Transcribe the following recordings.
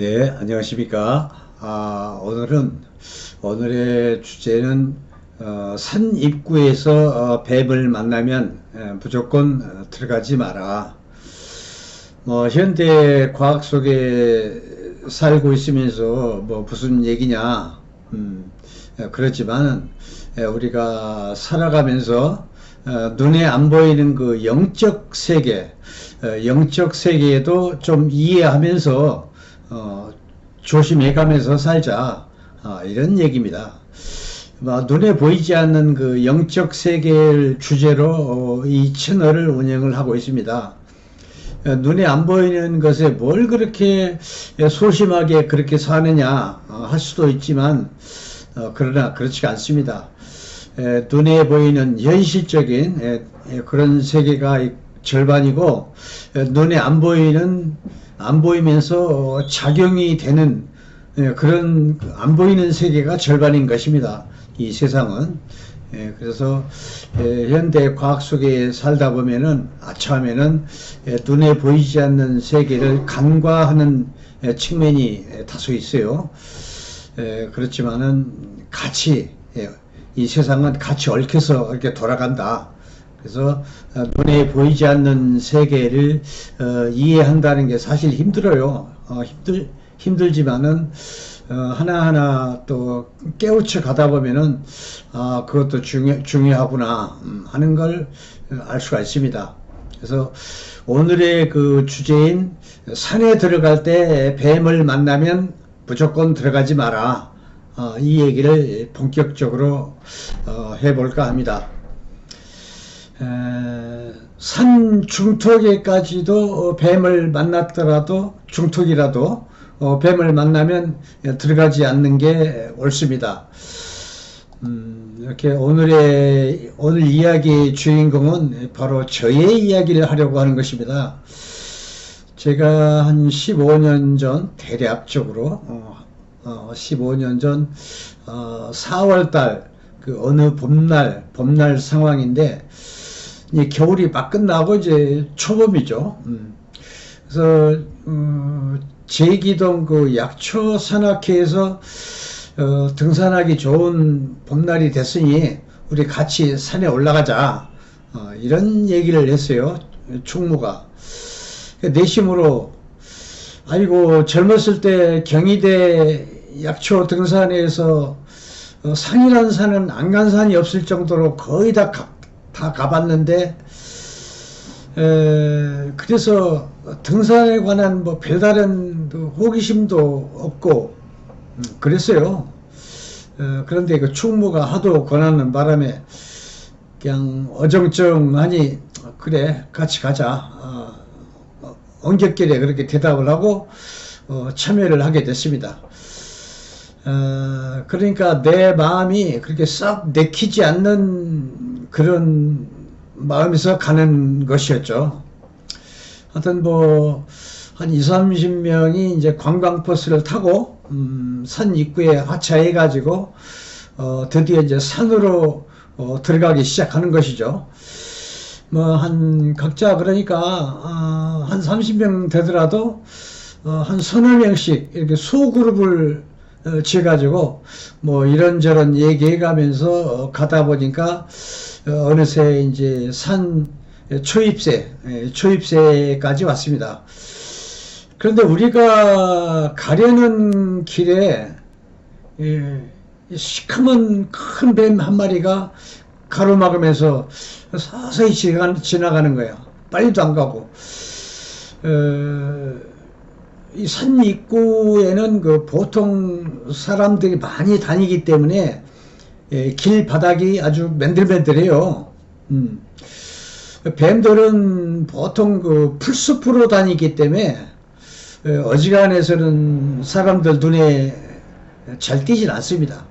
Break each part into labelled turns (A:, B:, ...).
A: 네, 안녕하십니까. 아, 오늘은, 오늘의 주제는, 어, 산 입구에서 어, 뱀을 만나면 에, 무조건 어, 들어가지 마라. 뭐, 현대 과학 속에 살고 있으면서 뭐 무슨 얘기냐, 음, 에, 그렇지만, 에, 우리가 살아가면서 어, 눈에 안 보이는 그 영적 세계, 어, 영적 세계에도 좀 이해하면서 어, 조심해가면서 살자 아, 이런 얘기입니다. 뭐, 눈에 보이지 않는 그 영적 세계를 주제로 어, 이 채널을 운영을 하고 있습니다. 어, 눈에 안 보이는 것에 뭘 그렇게 소심하게 그렇게 사느냐 어, 할 수도 있지만 어, 그러나 그렇지가 않습니다. 에, 눈에 보이는 현실적인 그런 세계가 이- 절반이고 에, 눈에 안 보이는 안 보이면서 어, 작용이 되는 에, 그런 그안 보이는 세계가 절반인 것입니다. 이 세상은 에, 그래서 에, 현대 과학 속에 살다 보면은 아 에, 눈에 보이지 않는 세계를 간과하는 에, 측면이 에, 다소 있어요. 에, 그렇지만은 같이 예, 이 세상은 같이 얽혀서 이렇게 돌아간다. 그래서 어, 눈에 보이지 않는 세계를 어, 이해한다는 게 사실 힘들어요. 어, 힘들 힘들지만은 어, 하나하나 또 깨우쳐 가다 보면은 아 그것도 중요 중요하구나 음, 하는 걸 알 수가 있습니다. 그래서 오늘의 그 주제인 산에 들어갈 때 뱀을 만나면 무조건 들어가지 마라. 어, 이 얘기를 본격적으로 어, 해볼까 합니다. 에, 산 중턱에까지도 어, 뱀을 만났더라도 중턱이라도 어, 뱀을 만나면 들어가지 않는 게 옳습니다. 음, 이렇게 오늘의 오늘 이야기의 주인공은 바로 저의 이야기를 하려고 하는 것입니다. 제가 한 15년 전 대략적으로 어, 어, 15년 전 어, 4월달 그 어느 봄날 봄날 상황인데 이제 겨울이 막 끝나고 이제 초봄이죠. 음. 그래서 음, 제기동 그 약초 산악회에서 어, 등산하기 좋은 봄날이 됐으니 우리 같이 산에 올라가자 어, 이런 얘기를 했어요. 충무가 내심으로 아이고 젊었을 때 경희대 약초 등산에서 어, 산이라는 산은 안 간 산이 없을 정도로 거의 다, 가, 다 가봤는데 에, 그래서 등산에 관한 뭐 별다른 그 호기심도 없고 음, 그랬어요. 어, 그런데 그 충무가 하도 권하는 바람에 그냥 어정쩡하니 그래 같이 가자. 어, 어, 엉겹결에 그렇게 대답을 하고 어, 참여를 하게 됐습니다. 어, 그러니까 내 마음이 그렇게 썩 내키지 않는 그런 마음에서 가는 것이었죠. 하여튼 뭐, 한 2, 30명이 이제 관광버스를 타고, 음, 산 입구에 하차해가지고, 어, 드디어 이제 산으로 어, 들어가기 시작하는 것이죠. 뭐, 한, 각자 그러니까, 아, 한 30명 되더라도, 어, 한 서너 명씩 이렇게 소그룹을 어, 지어가지고, 뭐, 이런저런 얘기해가면서 어, 가다 보니까, 어, 어느새 이제 산 초입세, 예, 초입세까지 왔습니다. 그런데 우리가 가려는 길에, 예, 이 시커먼 큰 뱀 한 마리가 가로막으면서 서서히 지나가- 지나가는 거예요. 빨리도 안 가고. 어, 이 산 입구에는 그 보통 사람들이 많이 다니기 때문에 예, 길 바닥이 아주 맨들맨들해요. 음. 뱀들은 보통 그 풀숲으로 다니기 때문에 예, 어지간해서는 사람들 눈에 잘 띄진 않습니다.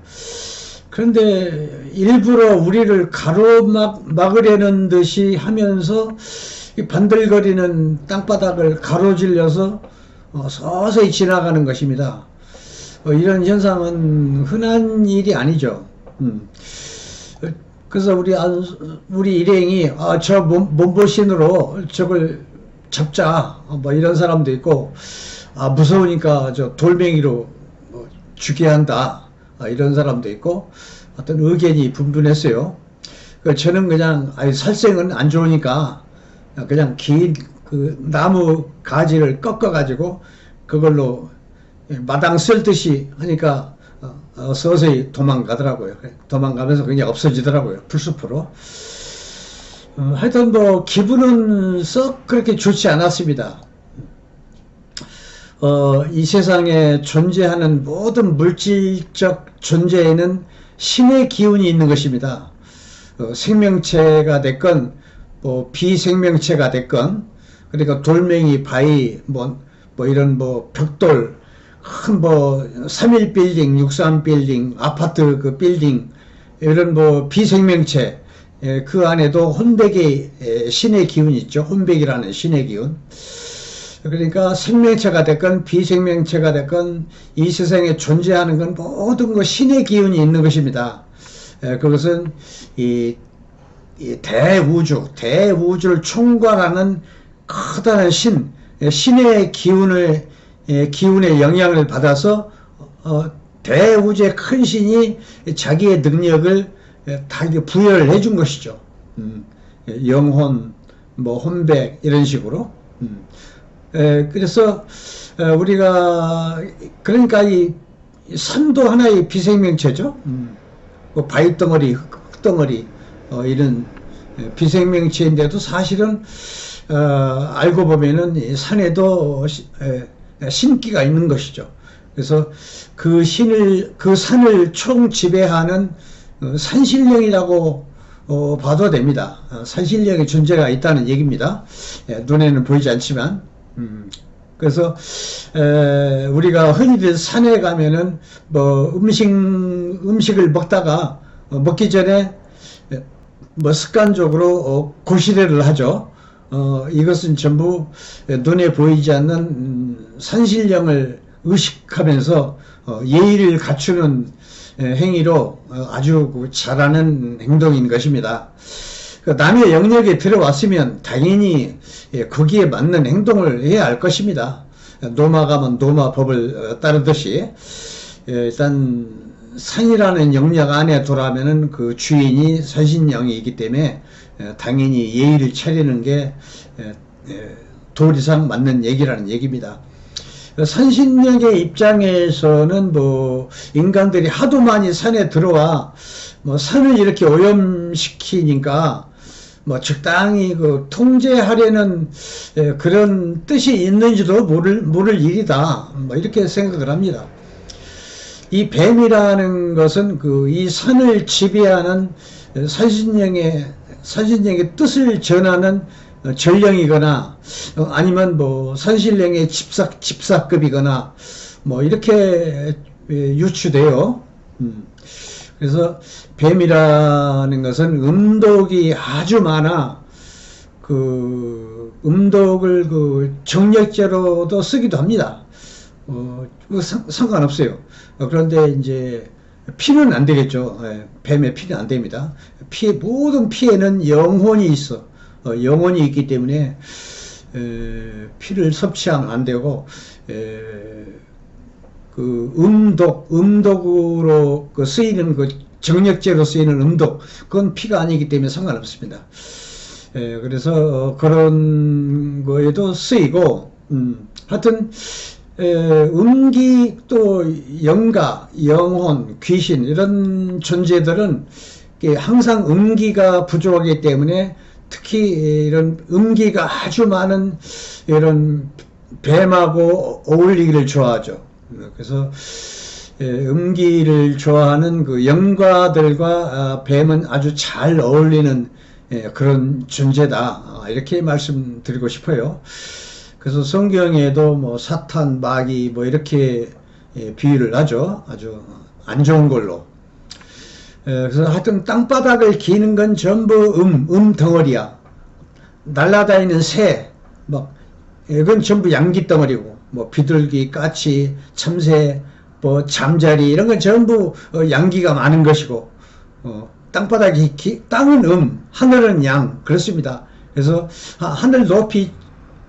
A: 그런데 일부러 우리를 가로막 막으려는 듯이 하면서 이 반들거리는 땅바닥을 가로질러서 어, 서서히 지나가는 것입니다. 어, 이런 현상은 흔한 일이 아니죠. 음. 어, 그래서 우리 안, 우리 일행이 아, 저 몸, 몸보신으로 저걸 잡자 어, 뭐 이런 사람도 있고 아 무서우니까 저 돌멩이로 뭐 죽게 한다 아, 이런 사람도 있고 어떤 의견이 분분했어요. 그 저는 그냥 아니 살생은 안 좋으니까 그냥 긴 그 나무 가지를 꺾어 가지고 그걸로 마당 쓸듯이 하니까 어, 어, 서서히 도망가더라고요. 도망가면서 그냥 없어지더라고요. 풀숲으로. 어, 하여튼 뭐 기분은 썩 그렇게 좋지 않았습니다. 어, 이 세상에 존재하는 모든 물질적 존재에는 신의 기운이 있는 것입니다. 어, 생명체가 됐건 뭐 비생명체가 됐건 그러니까 돌멩이, 바위, 뭐, 뭐 이런 뭐 벽돌, 큰뭐 3일 빌딩, 63 빌딩, 아파트 그 빌딩 이런 뭐 비생명체 예, 그 안에도 혼백의 예, 신의 기운이 있죠. 혼백이라는 신의 기운. 그러니까 생명체가 됐건 비생명체가 됐건 이 세상에 존재하는 건 모든 것 신의 기운이 있는 것입니다. 예, 그것은 이, 이 대우주, 대우주를 총괄하는 커다란 신, 예, 신의 기운을 예, 기운의 영향을 받아서 어, 대우주의 큰 신이 자기의 능력을 예, 다 부여를 해준 것이죠. 음, 예, 영혼, 뭐 혼백 이런 식으로. 음. 에, 그래서 어, 우리가 그러니까 이 산도 하나의 비생명체죠. 음. 뭐 바위 덩어리, 흙 덩어리 어, 이런 에, 비생명체인데도 사실은 어, 알고 보면은 이 산에도 시- 에, 신기가 있는 것이죠. 그래서 그 신을 그 산을 총 지배하는 어, 산신령이라고 어, 봐도 됩니다. 어, 산신령의 존재가 있다는 얘기입니다. 예, 눈에는 보이지 않지만 음, 그래서 에, 우리가 흔히들 산에 가면은 뭐 음식 음식을 먹다가 어, 먹기 전에 에, 뭐 습관적으로 어, 고시래를 하죠. 어, 이것은 전부 눈에 보이지 않는 음, 산신령을 의식하면서 어, 예의를 갖추는 에, 행위로 어, 아주 그 잘하는 행동인 것입니다. 그 남의 영역에 들어왔으면 당연히 예, 거기에 맞는 행동을 해야 할 것입니다. 노마 가면 노마 법을 어, 따르듯이 예, 일단 산이라는 영역 안에 돌아가면은 그 주인이 산신령이기 때문에 예, 당연히 예의를 차리는 게 도리상 맞는 얘기라는 얘기입니다. 산신령의 입장에서는 뭐 인간들이 하도 많이 산에 들어와 뭐 산을 이렇게 오염시키니까 뭐 적당히 그 통제하려는 예, 그런 뜻이 있는지도 모를 모를 일이다. 뭐 이렇게 생각을 합니다. 이 뱀이라는 것은 그 이 산을 지배하는 산신령의 산신령의 뜻을 전하는 어, 전령이거나 어, 아니면 뭐 산신령의 집사 집사급이거나 뭐 이렇게 예, 유추돼요. 음. 그래서 뱀이라는 것은 음독이 아주 많아 그 음독을 그 정력제로도 쓰기도 합니다. 어, 상, 상관없어요. 어, 그런데 이제 피는 안 되겠죠. 예, 뱀의 피는 안 됩니다. 피 모든 피에는 영혼이 있어. 어, 영혼이 있기 때문에 에, 피를 섭취하면 안 되고 에, 그 음독, 음독으로 그 쓰이는 그 정력제로 쓰이는 음독, 그건 피가 아니기 때문에 상관없습니다. 예, 그래서 어, 그런 거에도 쓰이고, 음, 하여튼, 에, 음기 또 영가, 영혼, 귀신 이런 존재들은 항상 음기가 부족하기 때문에 특히 이런 음기가 아주 많은 이런 뱀하고 어울리기를 좋아하죠. 그래서 예, 음기를 좋아하는 그 영과들과 아, 뱀은 아주 잘 어울리는 예, 그런 존재다. 아, 이렇게 말씀드리고 싶어요. 그래서 성경에도 뭐 사탄, 마귀 뭐 이렇게 예, 비유를 하죠. 아주 안 좋은 걸로. 예, 그래서 하여튼 땅바닥을 기는 건 전부 음, 음 덩어리야. 날아다니는 새, 막, 이건 전부 양기 덩어리고, 뭐, 비둘기, 까치, 참새, 뭐, 잠자리, 이런 건 전부 어, 양기가 많은 것이고, 어, 땅바닥이, 기, 땅은 음, 하늘은 양, 그렇습니다. 그래서 하- 하늘 높이 예,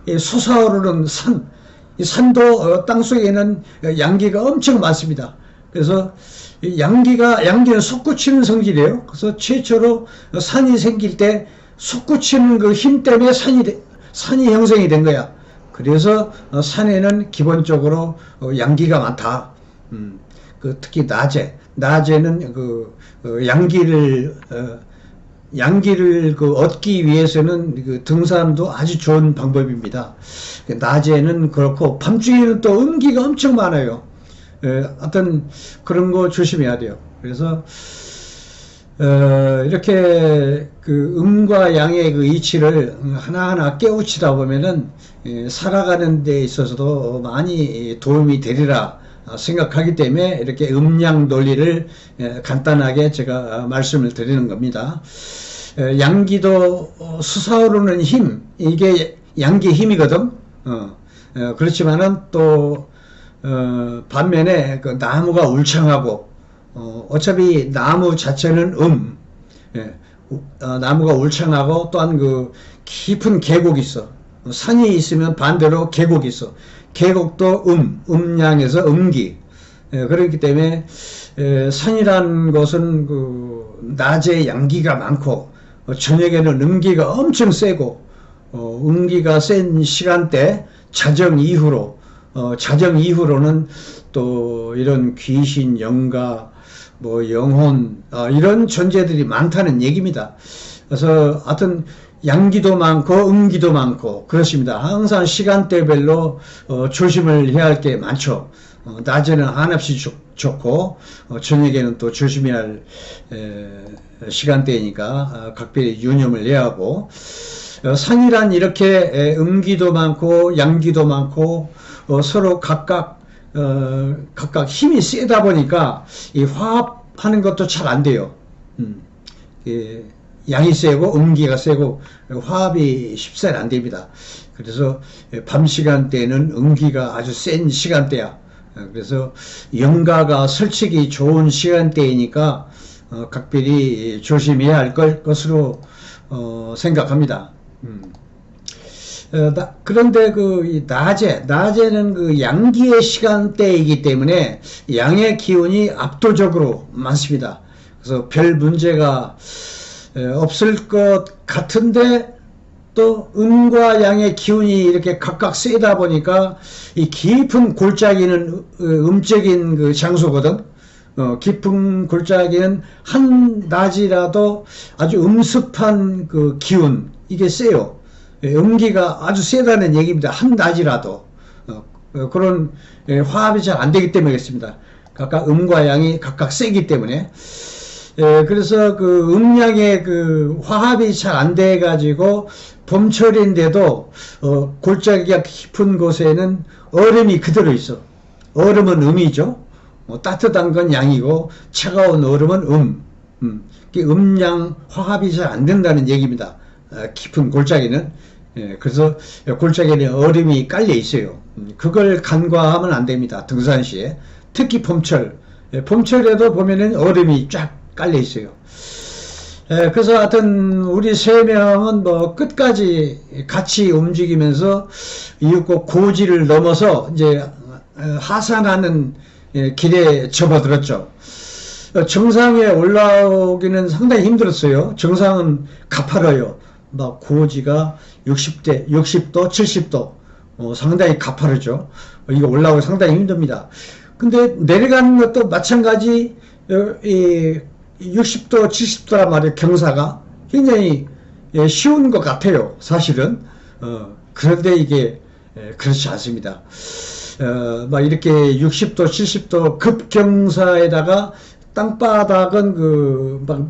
A: 솟아오르는 산, 이 산도 어, 땅 속에는 양기가 엄청 많습니다. 그래서 이 양기가 양기는 솟구치는 성질이에요. 그래서 최초로 산이 생길 때 솟구치는 그 힘 때문에 산이 돼- 산이 형성이 된 거야. 그래서 어, 산에는 기본적으로 어, 양기가 많다. 음, 그 특히 낮에 낮에는 그 어, 양기를 어, 양기를 그 얻기 위해서는 그 등산도 아주 좋은 방법입니다. 낮에는 그렇고 밤중에는 또 음기가 엄청 많아요. 에, 어떤 그런 거 조심해야 돼요. 그래서 어, 이렇게 그 음과 양의 그 이치를 하나하나 깨우치다 보면은 예, 살아가는 데 있어서도 많이 도움이 되리라 생각하기 때문에 이렇게 음양 논리를 예, 간단하게 제가 말씀을 드리는 겁니다. 에, 양기도 어, 솟아오르는 힘 이게 양기 힘이거든. 어, 어, 그렇지만은 또 어, 반면에 그 나무가 울창하고 어, 어차피 나무 자체는 음, 예, 우- 어, 나무가 울창하고 또한 그 깊은 계곡이 있어. 어, 산이 있으면 반대로 계곡이 있어. 계곡도 음, 음양에서 음기. 예, 그렇기 때문에 에, 산이란 것은 그 낮에 양기가 많고 어, 저녁에는 음기가 엄청 세고 어, 음기가 센 시간대 자정 이후로 어, 자정 이후로는 또 이런 귀신, 영가, 뭐 영혼 어, 이런 존재들이 많다는 얘기입니다. 그래서 하여튼 양기도 많고 음기도 많고 그렇습니다. 항상 시간대별로 어, 조심을 해야 할 게 많죠. 어, 낮에는 한없이 좋, 좋고 어, 저녁에는 또 조심해야 할 에, 시간대이니까 어, 각별히 유념을 해야 하고 어, 산이란 이렇게 에, 음기도 많고 양기도 많고 어, 서로 각각 어, 각각 힘이 세다 보니까 이 화합하는 것도 잘 안 돼요. 음, 예, 양이 세고 음기가 세고 화합이 쉽사리 안 됩니다. 그래서 밤 시간대는 음기가 아주 센 시간대야. 어, 그래서 영가가 설치기 좋은 시간대이니까 어, 각별히 조심해야 할 걸, 것으로 어, 생각합니다. 음. 어, 나- 그런데 그이 낮에 낮에는 그 양기의 시간대이기 때문에 양의 기운이 압도적으로 많습니다. 그래서 별 문제가 에, 없을 것 같은데 또 음과 양의 기운이 이렇게 각각 세다 보니까 이 깊은 골짜기는 어, 음적인 그 장소거든. 어, 깊은 골짜기는 한 낮이라도 아주 음습한 그 기운 이게 세요. 예, 음기가 아주 세다는 얘기입니다. 한 낮이라도 어, 어, 그런 예, 화합이 잘 안 되기 때문이겠습니다. 각각 음과 양이 각각 세기 때문에 예, 그래서 그 음양의 그 화합이 잘 안 돼 가지고 봄철인데도 어, 골짜기가 깊은 곳에는 얼음이 그대로 있어. 얼음은 음이죠. 뭐 따뜻한 건 양이고 차가운 얼음은 음. 음. 이게 음양 화합이 잘 안 된다는 얘기입니다. 아, 깊은 골짜기는 예, 그래서 골짜기에는 얼음이 깔려 있어요. 음, 그걸 간과하면 안 됩니다. 등산 시에 특히 봄철 예, 봄철에도 보면은 얼음이 쫙 깔려 있어요. 예, 그래서 하여튼 우리 세 명은 뭐 끝까지 같이 움직이면서 이윽고 고지를 넘어서 이제 어, 하산하는 예, 길에 접어들었죠. 어, 정상에 올라오기는 상당히 힘들었어요. 정상은 가파라요. 막 고지가 60대, 60도, 70도, 어, 상당히 가파르죠. 어, 이거 올라오기 상당히 힘듭니다. 근데 내려가는 것도 마찬가지, 어, 이 60도, 70도란 말이에요. 경사가 굉장히 예, 쉬운 것 같아요. 사실은. 어, 그런데 이게 예, 그렇지 않습니다. 어, 막 이렇게 60도, 70도 급경사에다가 땅바닥은 그, 막,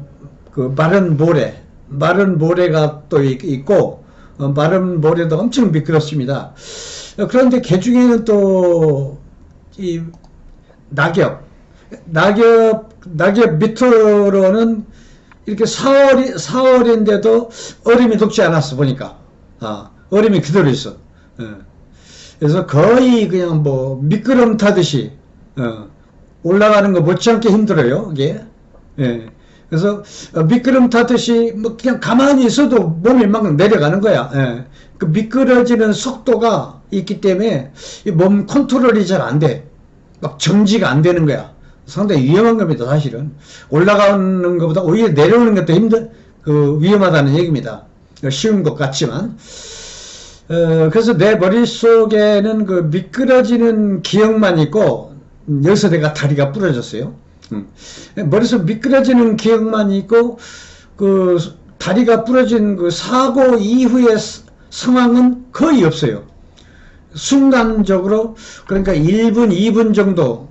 A: 그 마른 모래, 마른 모래가 또 있- 있고, 어, 마른 모래도 엄청 미끄럽습니다. 어, 그런데 개 중에는 또, 이, 낙엽, 낙엽, 낙엽 밑으로는 이렇게 4월이, 4월인데도 얼음이 녹지 않았어, 보니까. 아, 얼음이 그대로 있어. 예. 그래서 거의 그냥 뭐 미끄럼 타듯이 어, 올라가는 거 못지않게 힘들어요. 이게. 예. 그래서 어, 미끄럼 타듯이 뭐 그냥 가만히 있어도 몸이 막 내려가는 거야. 예. 그 미끄러지는 속도가 있기 때문에 이몸 컨트롤이 잘 안 돼. 막 정지가 안 되는 거야. 상당히 위험한 겁니다, 사실은. 올라가는 것보다 오히려 내려오는 것도 힘들, 그, 위험하다는 얘기입니다. 쉬운 것 같지만. 어, 그래서 내 머릿속에는 그 미끄러지는 기억만 있고, 음, 여기서 내가 다리가 부러졌어요. 음. 머릿속 미끄러지는 기억만 있고, 그, 다리가 부러진 그 사고 이후의 스- 상황은 거의 없어요. 순간적으로, 그러니까 1분, 2분 정도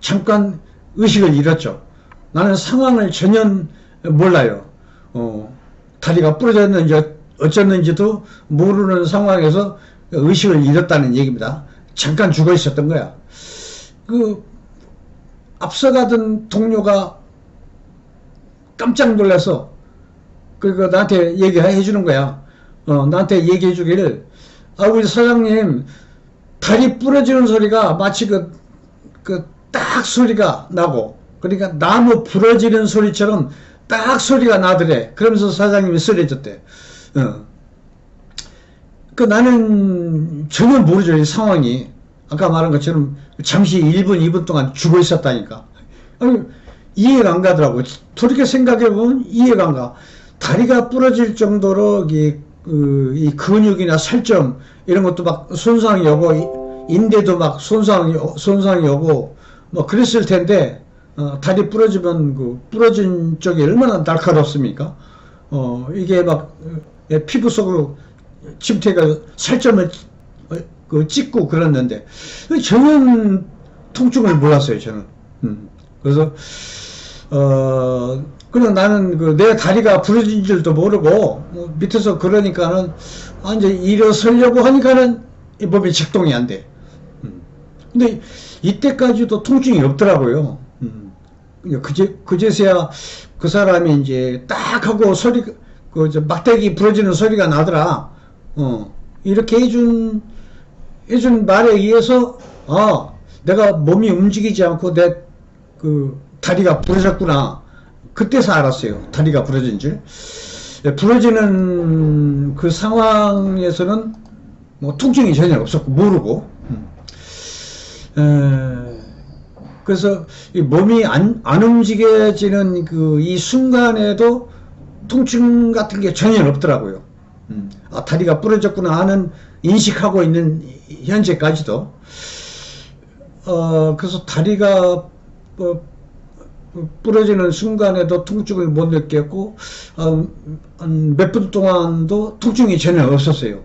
A: 잠깐 의식을 잃었죠. 나는 상황을 전혀 몰라요. 어, 다리가 부러졌는지 어쩌는지도 모르는 상황에서 의식을 잃었다는 얘기입니다. 잠깐 죽어 있었던 거야. 그 앞서가던 동료가 깜짝 놀라서 그거 나한테 얘기해 주는 거야. 어, 나한테 얘기해 주기를 아 우리 사장님 다리 부러지는 소리가 마치 그 그 딱 소리가 나고 그러니까 나무 부러지는 소리처럼 딱 소리가 나더래. 그러면서 사장님이 쓰러졌대. 어. 그 나는 전혀 모르죠 이 상황이. 아까 말한 것처럼 잠시 1분, 2분 동안 죽어 있었다니까. 아니, 이해가 안 가더라고. 돌이켜 생각해보면 이해가 안 가. 다리가 부러질 정도로 이, 그, 이 근육이나 살점 이런 것도 막 손상이 오고 이- 인대도 막 손상이 오- 손상이 오고 뭐 그랬을 텐데 어, 다리 부러지면 그 부러진 쪽이 얼마나 날카롭습니까? 어 이게 막 어, 예, 피부 속으로 침투해가 살점을 어, 그 찍고 그랬는데 전혀 통증을 몰랐어요 저는. 음. 그래서 어 그냥 나는 그 내 다리가 부러진 줄도 모르고 어, 밑에서 그러니까는 아 이제 일어서려고 하니까는 이 몸이 작동이 안 돼. 음. 근데 이때까지도 통증이 없더라고요. 음. 그제 그제서야 그 사람이 이제 딱 하고 소리 그저 막대기 부러지는 소리가 나더라. 어 이렇게 해준 해준 말에 의해서 아 내가 몸이 움직이지 않고 내 그 다리가 부러졌구나. 그때서 알았어요. 다리가 부러진 줄. 예, 부러지는 그 상황에서는 뭐 통증이 전혀 없었고 모르고. 음. 에, 그래서 이 몸이 안, 안 움직여지는 그 이 순간에도 통증 같은 게 전혀 없더라고요. 음. 아, 다리가 부러졌구나 하는 인식하고 있는 이- 현재까지도. 어, 그래서 다리가 뭐, 부러지는 순간에도 통증을 못 느꼈고, 어, 몇분 동안도 통증이 전혀 없었어요.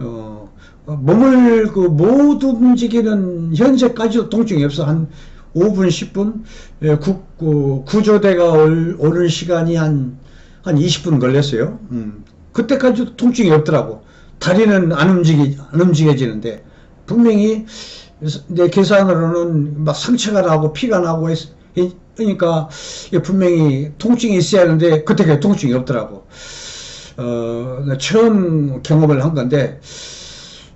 A: 어, 어, 몸을 그 못 움직이는 현재까지도 통증이 없어. 한 5분, 10분, 예, 구, 그 구조대가 올, 오는 시간이 한, 한 20분 걸렸어요. 음. 그때까지도 통증이 없더라고. 다리는 안 움직이, 안 움직여지는데, 분명히 내 계산으로는 막 상처가 나고 피가 나고 했, 그러니까 분명히 통증이 있어야 하는데 그때까지 통증이 없더라고. 어, 나 처음 경험을 한 건데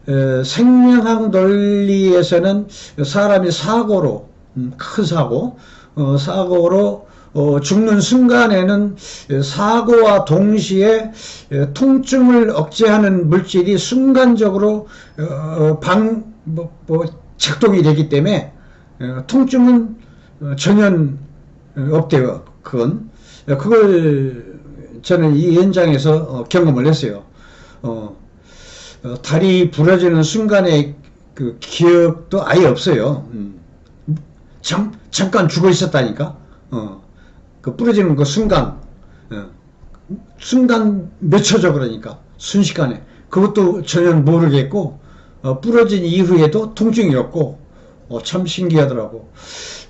A: 에, 생명학 논리에서는 사람이 사고로 음, 큰 사고 어, 사고로 어, 죽는 순간에는 에, 사고와 동시에 에, 통증을 억제하는 물질이 순간적으로 어, 방, 뭐, 뭐 작동이 되기 때문에 어, 통증은 어, 전혀 어, 없대요. 그건 어, 그걸 저는 이 현장에서 어, 경험을 했어요. 어, 어, 다리 부러지는 순간의 그 기억도 아예 없어요. 음. 잠, 잠깐 죽어 있었다니까. 어, 그 부러지는 그 순간, 어, 순간 몇 초죠 그러니까 순식간에 그것도 전혀 모르겠고 어, 부러진 이후에도 통증이 없고 어, 참 신기하더라고.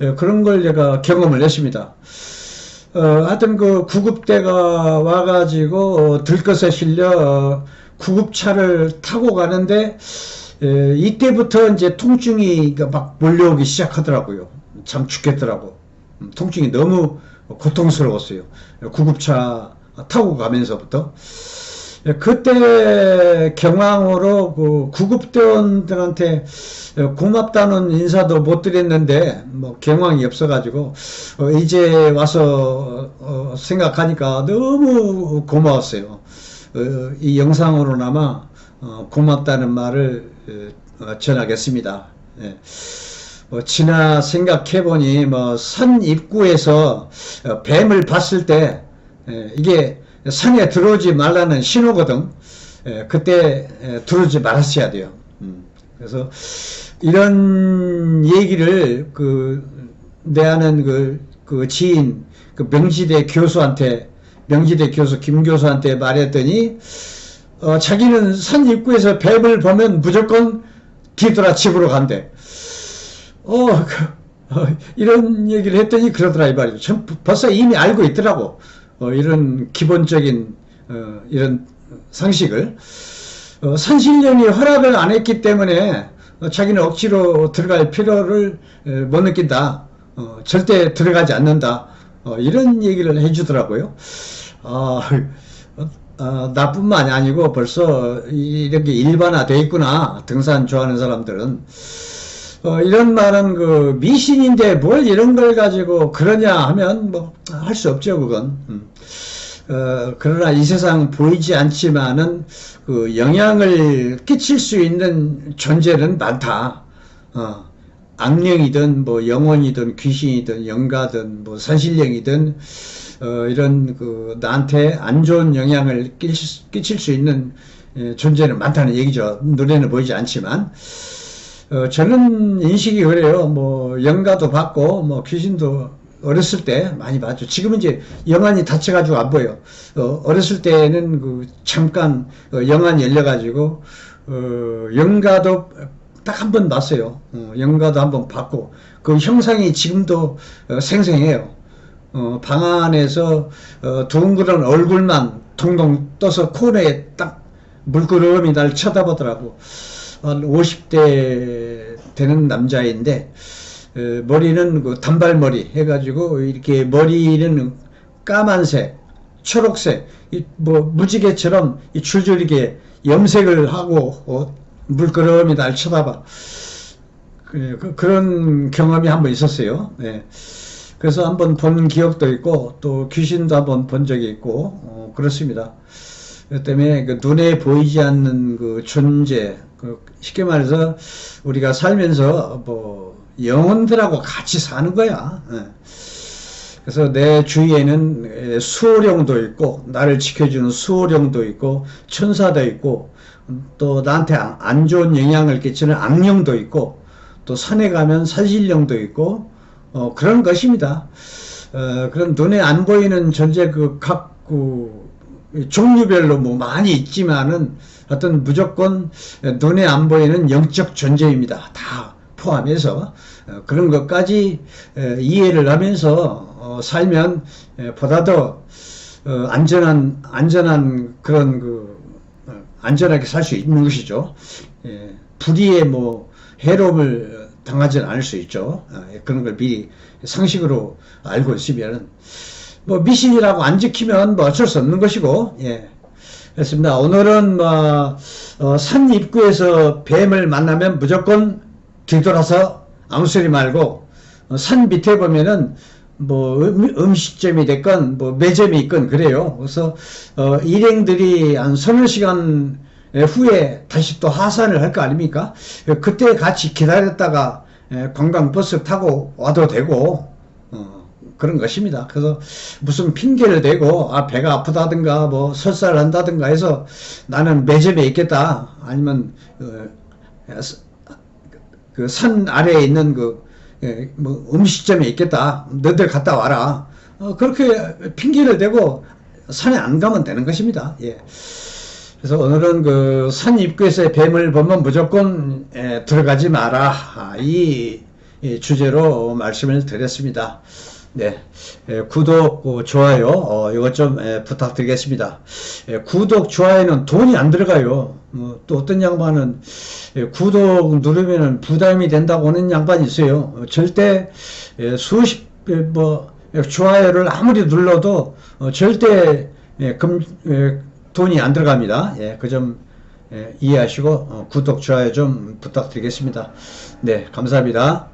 A: 예, 그런 걸 제가 경험을 했습니다. 어, 하여튼 그 구급대가 와가지고 어, 들것에 실려 어, 구급차를 타고 가는데 에, 이때부터 이제 통증이 그막 몰려오기 시작하더라고요. 참 죽겠더라고. 음, 통증이 너무 고통스러웠어요. 구급차 타고 가면서부터. 예, 그때 경황으로 그 구급대원들한테 고맙다는 인사도 못 드렸는데 뭐 경황이 없어가지고 어, 이제 와서 어, 생각하니까 너무 고마웠어요. 어, 이 영상으로나마 어, 고맙다는 말을 어, 전하겠습니다. 예. 뭐 지나 생각해보니 뭐 산 입구에서 어, 뱀을 봤을 때 예, 이게 산에 들어오지 말라는 신호거든. 예, 그때 예, 들어오지 말았어야 돼요. 음, 그래서 이런 얘기를 그 내 아는 그, 그 지인 그 명지대 교수한테 명지대 교수 김 교수한테 말했더니 어, 자기는 산 입구에서 뱀을 보면 무조건 뒤돌아 집으로 간대. 어, 그, 어, 이런 얘기를 했더니 그러더라 이 말이죠. 전 벌써 이미 알고 있더라고. 어, 이런 기본적인 어, 이런 상식을 어, 산신령이 허락을 안 했기 때문에 어, 자기는 억지로 들어갈 필요를 에, 못 느낀다. 어, 절대 들어가지 않는다. 어, 이런 얘기를 해주더라고요. 아, 어, 어, 나뿐만이 아니고 벌써 이렇게 일반화돼 있구나. 등산 좋아하는 사람들은. 어, 이런 말은 그 미신인데 뭘 이런 걸 가지고 그러냐 하면 뭐 할 수 없죠 그건. 음. 어, 그러나 이 세상 보이지 않지만은 그 영향을 끼칠 수 있는 존재는 많다. 어, 악령이든 뭐 영혼이든 귀신이든 영가든 뭐 산신령이든 어, 이런 그 나한테 안 좋은 영향을 끼칠, 수 있는 예, 존재는 많다는 얘기죠. 눈에는 보이지 않지만. 어, 저는 인식이 그래요. 뭐, 영가도 받고, 뭐, 귀신도 어렸을 때 많이 봤죠. 지금은 이제 영안이 닫혀가지고 안 보여. 어, 어렸을 때는 그 잠깐 어, 영안이 열려가지고, 어, 영가도 딱 한 번 봤어요. 어, 영가도 한 번 봤고, 그 형상이 지금도 어, 생생해요. 어, 방 안에서 어, 둥그런 얼굴만 동동 떠서 코너에 딱 물끄러미 날 쳐다보더라고. 한 50대 되는 남자인데 어, 머리는 그 단발머리 해가지고 이렇게 머리는 까만색, 초록색, 이뭐 무지개처럼 이 줄줄 이렇게 염색을 하고 어, 물끄러미 날 쳐다봐. 그, 그, 그런 경험이 한번 있었어요. 네. 그래서 한번 본 기억도 있고 또 귀신도 한번 본 적이 있고 어, 그렇습니다. 그 때문에 그 눈에 보이지 않는 그 존재, 그 쉽게 말해서 우리가 살면서 뭐 영혼들하고 같이 사는 거야. 예. 그래서 내 주위에는 수호령도 있고 나를 지켜주는 수호령도 있고 천사도 있고 또 나한테 안 좋은 영향을 끼치는 악령도 있고 또 산에 가면 산신령도 있고 어, 그런 것입니다. 어, 그런 눈에 안 보이는 존재 그각 그 종류별로 뭐 많이 있지만은 어떤 무조건 눈에 안 보이는 영적 존재입니다. 다 포함해서 어, 그런 것까지 에, 이해를 하면서 어, 살면 에, 보다 더 어, 안전한 안전한 그런 그 어, 안전하게 살 수 있는 것이죠. 예, 불의에 뭐 해롭을 당하지는 않을 수 있죠. 아, 예, 그런 걸 미리 상식으로 알고 있으면은 뭐 미신이라고 안 지키면 뭐 어쩔 수 없는 것이고 예. 그렇습니다. 오늘은 뭐, 어, 산 입구에서 뱀을 만나면 무조건 뒤돌아서 아무 소리 말고 어, 산 밑에 보면은 뭐 음, 음식점이 됐건 뭐 매점이 있건 그래요. 그래서 어, 일행들이 한 서너 시간 후에 다시 또 하산을 할 거 아닙니까? 그때 같이 기다렸다가 에, 관광버스 타고 와도 되고 어, 그런 것입니다. 그래서 무슨 핑계를 대고 아 배가 아프다든가 뭐 설사를 한다든가 해서 나는 매점에 있겠다 아니면 그산 아래에 있는 그 예, 뭐 음식점에 있겠다 너들 갔다 와라 어, 그렇게 핑계를 대고 산에 안 가면 되는 것입니다. 예. 그래서 오늘은 그 산 입구에서 뱀을 보면 무조건 에, 들어가지 마라 아, 이, 이 주제로 말씀을 드렸습니다. 네, 에, 구독, 어, 좋아요, 어, 이것 좀 에, 부탁드리겠습니다. 에, 구독, 좋아요는 돈이 안 들어가요. 어, 또 어떤 양반은 에, 구독 누르면 부담이 된다고 하는 양반이 있어요. 어, 절대 에, 수십 에, 뭐 에, 좋아요를 아무리 눌러도 어, 절대 에, 금, 에, 돈이 안 들어갑니다. 예, 그 점 이해하시고 어, 구독, 좋아요 좀 부탁드리겠습니다. 네, 감사합니다.